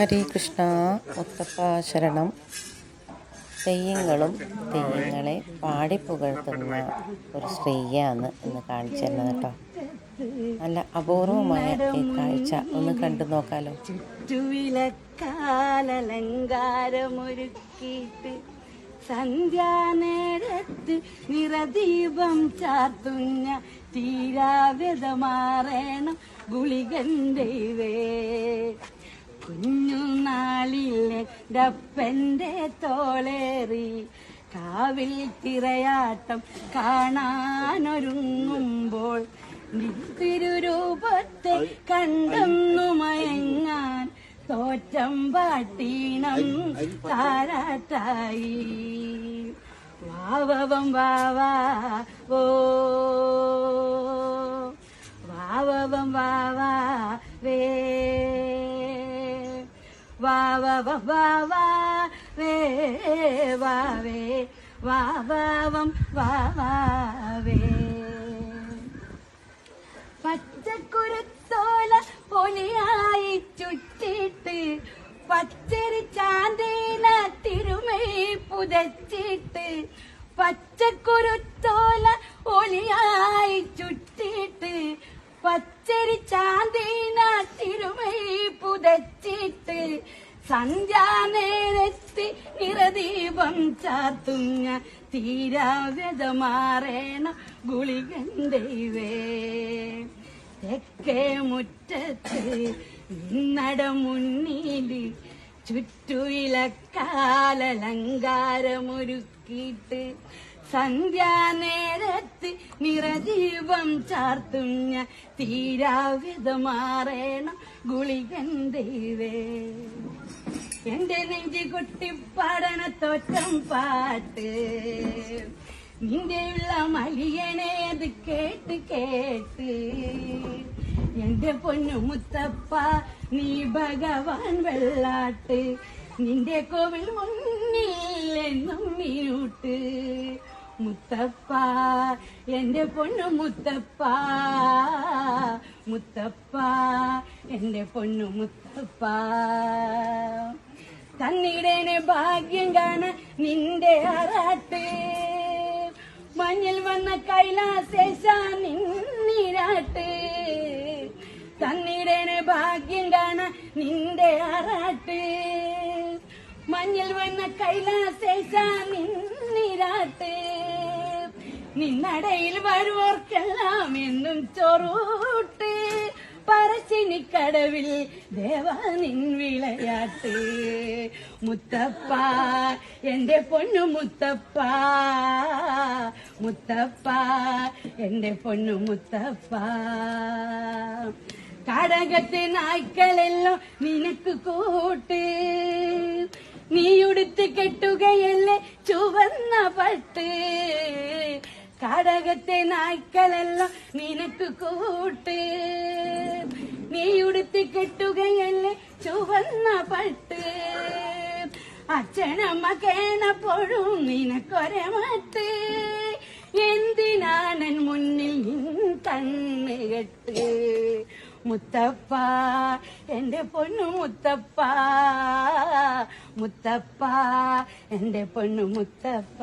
ഹരേ കൃഷ്ണ മുത്തപ്പ ശരണം. തെയ്യങ്ങളും തെയ്യങ്ങളെ പാടി പുകഴ്ത്തുന്ന ഒരു സ്ത്രീയാണ് ഇന്ന് കാണിച്ചു തരുന്നത് കേട്ടോ. നല്ല അപൂർവമായ ഈ കാഴ്ച ഒന്ന് കണ്ടു നോക്കാലോ. സന്ധ്യാനേരത്ത് നിറദീപം ചാർത്തുഞ്ഞ തീരാവ്യതമാറേണം ഗുളികന്റെ വേ കുഞ്ഞുനാളിലെ ഡപ്പന്റെ തോളേറി കാവിൽ തിരയാട്ടം കാണാനൊരുങ്ങുമ്പോൾ തിരുരൂപത്തെ കണ്ടെന്നു മയങ്ങാൻ തോറ്റം പാട്ടീണം താരാട്ടായി. വാവവം വാവാ ഓ. വാവവ വാ വേ വാവേ വാ വേ പച്ചക്കുരുത്തോല പൊലിയായി ചുറ്റിട്ട് പച്ചരി ചാന്തീന തിരുമൈ പുതച്ചിട്ട് പച്ചക്കുരുത്തോല ഒലിയായി ചുറ്റിട്ട് പച്ചരി ചാന്തീന സന്ധ്യാനേരത്തി നിറദീപം ചാത്തുങ്ങ തീരാവ്യതമാറേണ ഗുളികണ്ടൈവേ തെക്കേ മുറ്റത്ത് നിന്നട മുന്നിൽ ചുറ്റുവിലക്കാലലങ്കാരമൊരുക്കിയിട്ട് സന്ധ്യാനേരത്ത് നിറദീപം ചാർത്തുഞ്ഞ തീരാവിധമാറേണം ഗുളികൻ ദൈവേ. എന്റെ നെഞ്ചി കൊട്ടിപ്പാടണ തോറ്റം പാട്ട്. നിന്റെയുള്ള മലിയനെ അത് കേട്ട് കേട്ട്. എന്റെ പൊന്നു മുത്തപ്പ നീ ഭഗവാൻ വെള്ളാട്ട്. നിന്റെ കോവിൽ മുന്നിൽ മുത്തപ്പ എന്റെ പൊണ്ണു മുത്തപ്പ. മുത്തപ്പ എന്റെ പൊണ്ണു മുത്തപ്പ. തന്നിടേനെ ഭാഗ്യം കാണാൻ നിന്റെ അറാട്ട് മഞ്ഞിൽ വന്ന കൈലാസേശ നിന്നിരാട്ട്. തന്നിടേനെ ഭാഗ്യം കാണാൻ നിന്റെ അറാട്ട് വന്ന കൈലാസേശ നിന്നിരാട്ട് നിന്നടയിൽ വരുവോർക്കെല്ലാം എന്നും ചൊറൂട്ട്. പറശ്ശിനിക്കടവിൽ ദേവാ നിൻ വിളയാട്ട്. മുത്തപ്പ എന്റെ പൊന്നു മുത്തപ്പ. മുത്തപ്പ എന്റെ പൊന്നു മുത്തപ്പ. കടകത്തെ നായ്ക്കളെല്ലാം നിനക്ക് കൂട്ട്. കെട്ടുകയല്ലേ ചുവന്ന പട്ട്. കടകത്തെ നായ്ക്കലെല്ലാം നിനക്ക് കൂട്ട്. നീയുടുത്ത് കെട്ടുകയല്ലേ ചുവന്ന പട്ട്. അച്ഛനമ്മ കേണപ്പോഴും നിനക്കൊരേ മട്ട്. എന്തിനാണൻ മുന്നിൽ നിൻ കണ്ണ് കെട്ട്? മുത്തപ്പ എന്റെ പൊന്നു മുത്തപ്പ മുത്തപ്പ എന്റെ പൊണ്ണു മുത്തപ്പ.